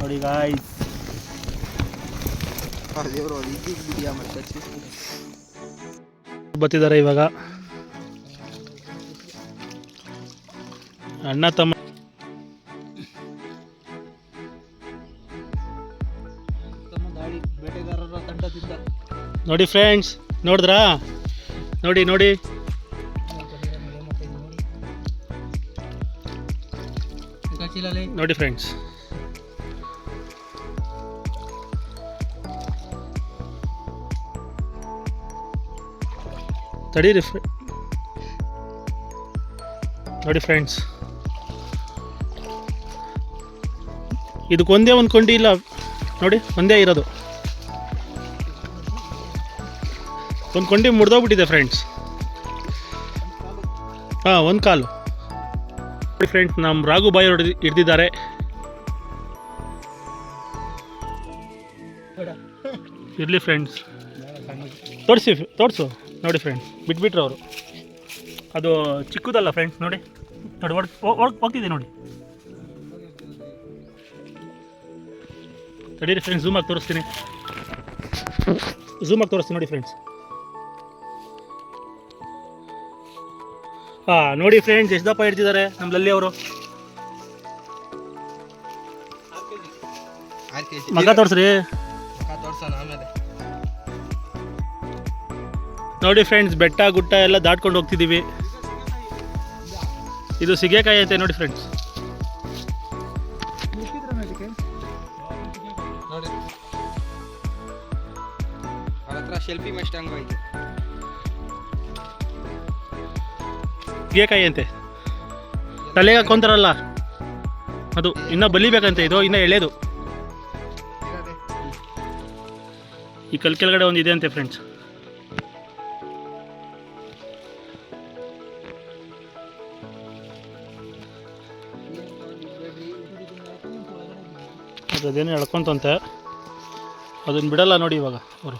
ನೋಡಿ ಗಾಯ್ಸ್ ಬತ್ತಿದ್ದಾರೆ ಇವಾಗ. ಅಣ್ಣ ತಮ್ಮ ನೋಡಿ ಫ್ರೆಂಡ್ಸ್ ನೋಡಿದ್ರಾ? ನೋಡಿ ನೋಡಿ. ನೋಡಿ ಫ್ರೆಂಡ್ಸ್ ತಡೀರಿ ನೋಡಿ ಫ್ರೆಂಡ್ಸ್ ಇದಕ್ಕೊಂದೇ ಒಂದು ಕೊಂಡಿ ಇಲ್ಲ. ನೋಡಿ, ಒಂದೇ ಇರೋದು. ಒಂದು ಕೊಂಡಿ ಮುಡ್ದೋಗ್ಬಿಟ್ಟಿದೆ ಫ್ರೆಂಡ್ಸ್ ಹಾಂ, ಒಂದು ಕಾಲು. ನೋಡಿ ಫ್ರೆಂಡ್ಸ್ ನಮ್ಮ ರಾಘು ಬಾಯಿ ಹೊಡೆದು ಹಿಡ್ದಿದ್ದಾರೆ. ಇರಲಿ ಫ್ರೆಂಡ್ಸ್ ತೋರಿಸಿ, ತೋರಿಸು. ನೋಡಿ ಫ್ರೆಂಡ್ಸ್ ಬಿಟ್ಬಿಟ್ರು ಅವರು. ಅದು ಚಿಕ್ಕದಲ್ಲ ಫ್ರೆಂಡ್ಸ್ ನೋಡಿ. ನೋಡಿ ಹೋಗ್ತಿದೆ ನೋಡಿ. ತಡೀರಿ ಫ್ರೆಂಡ್ಸ್ ಝೂಮ್ ಆಗಿ ತೋರಿಸ್ತೀನಿ. ಝೂಮ್ ಆಗಿ ತೋರಿಸ್ತೀನಿ ನೋಡಿ ಫ್ರೆಂಡ್ಸ್ ಹಾಂ ನೋಡಿ ಫ್ರೆಂಡ್ಸ್ ಎಷ್ಟು ದಪ್ಪ ಹಿಡ್ತಿದ್ದಾರೆ ನಮ್ಮ ಲಲ್ಲಿ ಅವರು ಮಗ ತೋರಿಸ್ರಿ. ನೋಡಿ ಫ್ರೆಂಡ್ಸ್ ಬೆಟ್ಟ ಗುಟ್ಟ ಎಲ್ಲ ದಾಟ್ಕೊಂಡು ಹೋಗ್ತಿದ್ದೀವಿ ಇದು ಸಿಗೇಕಾಯಿ ಐತೆ ನೋಡಿ ಫ್ರೆಂಡ್ಸ್ ಶೆಲ್ಫಿ ಸಿಗೇಕಾಯಿ ಅಂತೆ. ತಲೆಗೆ ಹಾಕೊಂತಾರಲ್ಲ ಅದು ಇನ್ನೂ ಬಲಿಬೇಕಂತೆ ಇದು ಇನ್ನೂ ಎಳೆದು ಈ ಕಲ್ ಕೆಳಗಡೆ ಒಂದು ಇದೆ ಅಂತೆ ಫ್ರೆಂಡ್ಸ್ ಅದು ಅದೇನೋ ಎಳ್ಕೊತಂತೆ. ಅದನ್ನ ಬಿಡಲ್ಲ ನೋಡಿ ಇವಾಗ ಅವರು.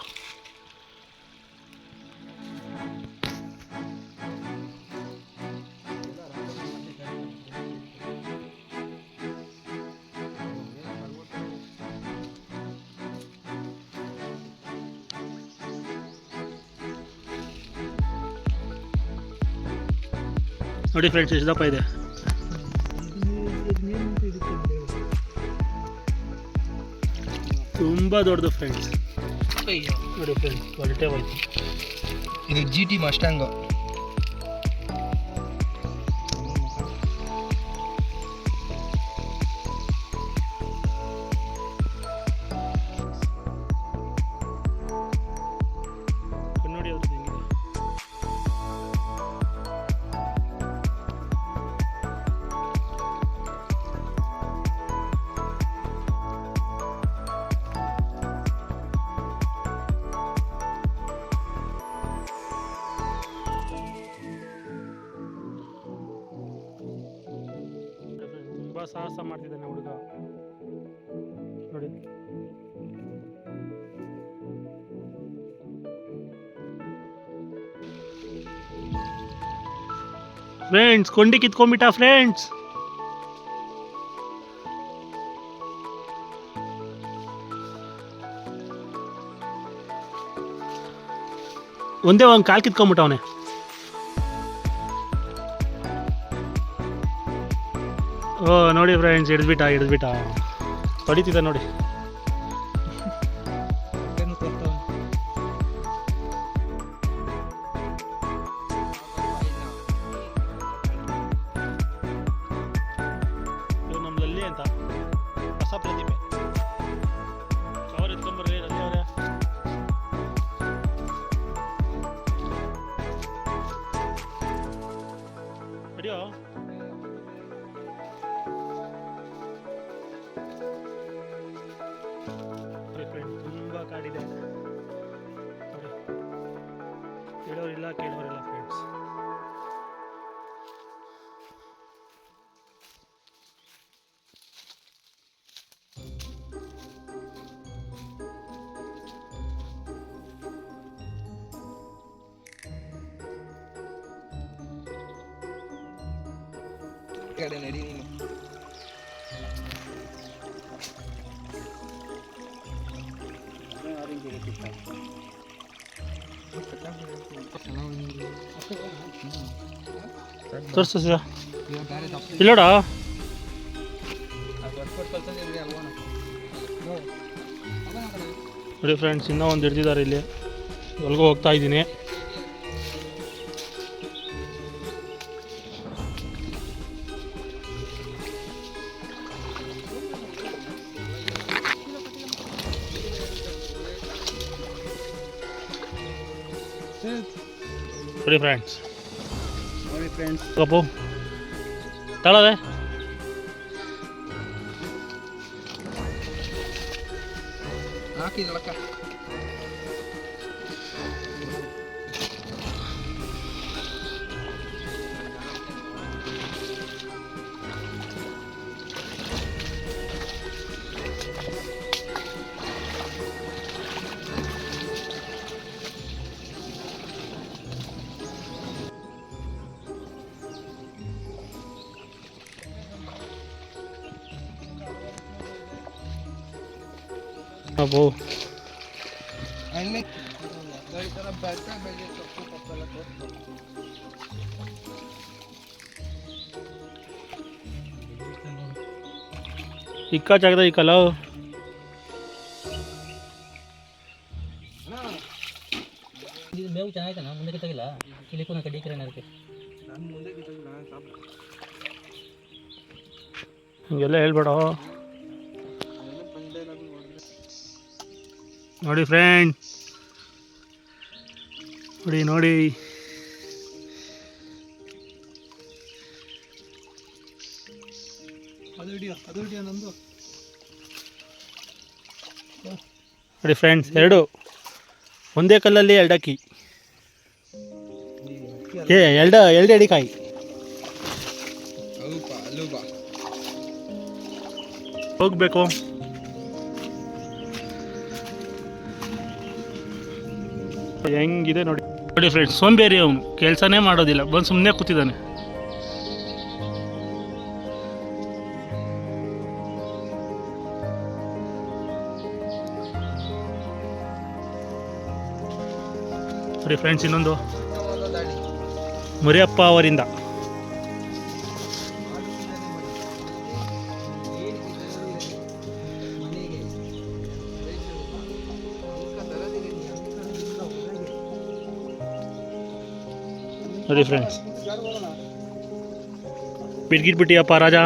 ನೋಡಿ ಫ್ರೆಂಡ್ಸ್ ಎಷ್ಟು ದಪ್ಪ ಇದೆ. ತುಂಬ ದೊಡ್ಡದು ಫ್ರೆಂಡ್ಸ್ ನೋಡಿ ಫ್ರೆಂಡ್ಸ್ ಕ್ವಾಲಿಟಿ ಹೋಯ್ತು ಇದು ಜಿ ಟಿ ಮಸ್ಟ್ಯಾಂಗು ಸಾಹಸ ಮಾಡ್ತಿದ್ದಾನೆ ಹುಡುಗ. ನೋಡಿ. ಫ್ರೆಂಡ್ಸ್ ಕೊಂಡಿ ಕಿತ್ಕೊಂಡ್ಬಿಟ್ಟ ಫ್ರೆಂಡ್ಸ್ ಒಂದೇ ಒಂದು ಕಾಲು ಕಿತ್ಕೊಂಡ್ಬಿಟ್ಟವನೆ. ಓ ನೋಡಿ ಫ್ರೆಂಡ್ಸ್ ಹಿಡಿದ್ಬಿಟ್ಟ ಹಿಡಿದ್ಬಿಟ್ಟ. ತೊಡಿತಿದ್ದ ನೋಡಿ. ಕೇಳೋರಿಲ್ಲ ಫ್ರೆಂಡ್ಸ್ ಕಡೆ ನಡಿ ನೀನು ಆರೆಂಜ್ ಇರುತ್ತೆ ತೋರಿಸು ಇಲ್ಲೋಡ? ನೋಡಿ ಫ್ರೆಂಡ್ಸ್ ಇನ್ನೂ ಒಂದು ಹಿಡ್ದಿದ್ದಾರೆ ಇಲ್ಲಿ. ಒಳಗೂ ಹೋಗ್ತಾ ಇದ್ದೀನಿ. ನೋಡಿ ಫ್ರೆಂಡ್ಸ್ ನೋಡಿ ಫ್ರೆಂಡ್ಸ್ ಕಪ್ಪು ತಳದೆ ಹಾಕಿದ್ರಕ್ಕ ತೋರಿಸ್ಬೋದು ಇಕ್ಕ ಜಾಗದ ಈ ಕಲಾವ್ ಇದು ಮೇವು ಚೆನ್ನಾಗಿತ್ತಣ್ಣ ಮುಂದಕ್ಕೆ ತೆಗಿಲ್ಲ ಇಲ್ಲಿ ಕೂಡ ಕಡ್ಡಿ ಕಿರಣ್ ಅದಕ್ಕೆ ನಾನು ಮುಂದೆ ಬಿದ್ದೋಗಿ ನಾನು ಸಾಕು ಹಿಂಗೆಲ್ಲ ಹೇಳ್ಬೇಡ ನೋಡಿ ಫ್ರೆಂಡ್ ನೋಡಿ ನೋಡಿ. ನೋಡಿ ಫ್ರೆಂಡ್ಸ್ ಎರಡು. ಒಂದೇ ಕಲ್ಲಲ್ಲಿ ಎರಡಕ್ಕಿ ಅಕ್ಕಿ. ಏ ಎರಡು ಎರಡು ಅಲೂಪ. ಹೋಗ್ಬೇಕು. ಹೆಂಗಿದೆ ನೋಡಿ. ನೋಡಿ ಫ್ರೆಂಡ್ಸ್ ಸೋಂಬೇರಿ ಅವನು ಕೆಲಸನೇ ಮಾಡೋದಿಲ್ಲ, ಬಂದು ಸುಮ್ಮನೆ ಕೂತಿದ್ದಾನೆ. ಫ್ರೆಂಡ್ಸ್ ಇನ್ನೊಂದು ಮುರಿಯಪ್ಪ ಅವರಿಂದ. ನೋಡಿ ಫ್ರೆಂಡ್ಸ್ ಬಿಟ್ಗಿಟ್ಬಿಟ್ಟಿಯಪ್ಪ ರಾಜ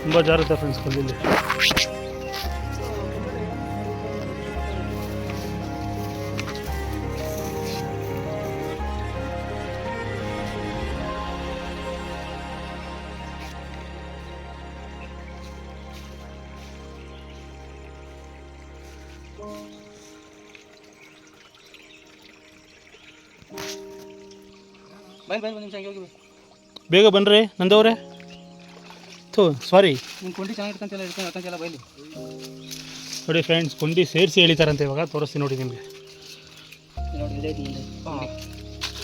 ತುಂಬ ಜಾರುತ್ತೆ ಫ್ರೆಂಡ್ಸ್ ಕಲ್ಲಲ್ಲಿ ಬೈ ಬೈ ಒಂದು ನಿಮಿಷ ಹಂಗೆ ಹೋಗಿ ಬೈ ಬೇಗ ಬನ್ರಿ ನಂದವ್ರೆ. ಥೂ ಸಾರಿ ನಿಮ್ಮ ಕೊಂಡಿ ಚೆನ್ನಾಗಿರ್ತಂತೆಲ್ಲ ಇಟ್ಕೊಂಡು ಹೇಳ್ತಂತೆಲ್ಲ ಬೈಲಿ. ನೋಡಿ ಫ್ರೆಂಡ್ಸ್ ಕೊಂಡಿ ಸೇರಿಸಿ ಎಳಿತಾರಂತೆ ಇವಾಗ ತೋರಿಸ್ತೀನಿ ನೋಡಿ ನಿಮಗೆ. ನೋಡಿ ಇಲ್ಲೇ ಐತಿ ಮುಂದೆ ಹಾಂ.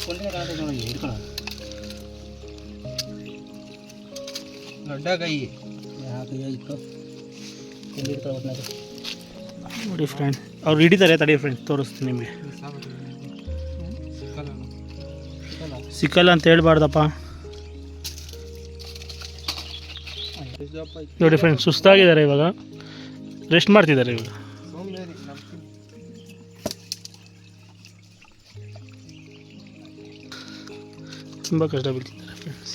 ಕೊಂಡಿನ ಕಾಣ್ತೈತೆ ನೋಡಿ ಹಿಡ್ಕೊಳ್ಳೋ ದೊಡ್ಡ ಕೈ ಯಾಕೆ ಇತ್ತು ಕೊಂಡಿ ಹಿಡ್ಕೊಳ್ಳೋ ಒಟ್ನಾಗ ನೋಡಿ ಫ್ರೆಂಡ್ ಅವ್ರು ಹಿಡಿತಾರೆ ತಡಿ ಫ್ರೆಂಡ್ಸ್ ತೋರಿಸ್ತೀನಿ ನಿಮಗೆ. ಸಿಕ್ಕಲ್ಲ ಅಂತ ಹೇಳ್ಬಾರ್ದಪ್ಪ. ನೋಡಿ ಫ್ರೆಂಡ್ಸ್ ಸುಸ್ತಾಗಿದ್ದಾರೆ ಇವಾಗ. ರೆಸ್ಟ್ ಮಾಡ್ತಿದ್ದಾರೆ ಇವಾಗ. ತುಂಬ ಕಷ್ಟ ಬೀಳ್ತಿದ್ದಾರೆ ಫ್ರೆಂಡ್ಸ್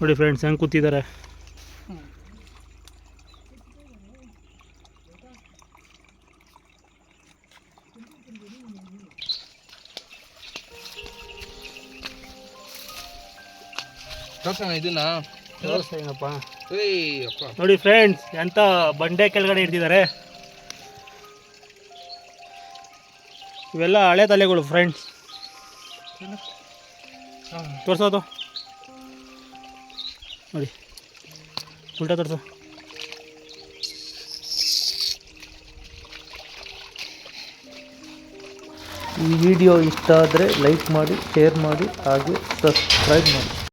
ನೋಡಿ ಫ್ರೆಂಡ್ಸ್ ಹೆಂಗೆ ಕೂತಿದ್ದಾರೆ? ತೋರ್ಸೋಣ ಇದನ್ನ? ನೋಡಿ ಫ್ರೆಂಡ್ಸ್ ಎಂತ ಬಂಡೆ ಕೆಳಗಡೆ ಇಡ್ತಿದ್ದಾರೆ ಇವೆಲ್ಲ ಹಳೆ ತಲೆಗಳು ಫ್ರೆಂಡ್ಸ್ ತೋರ್ಸೋದು? ನೋಡಿ. ಉಲ್ಟಾ ತೋರ್ಸು. ಈ ವಿಡಿಯೋ ಇಷ್ಟ ಆದರೆ ಲೈಕ್ ಮಾಡಿ ಶೇರ್ ಮಾಡಿ ಹಾಗೆ ಸಬ್ಸ್ಕ್ರೈಬ್ ಮಾಡಿ.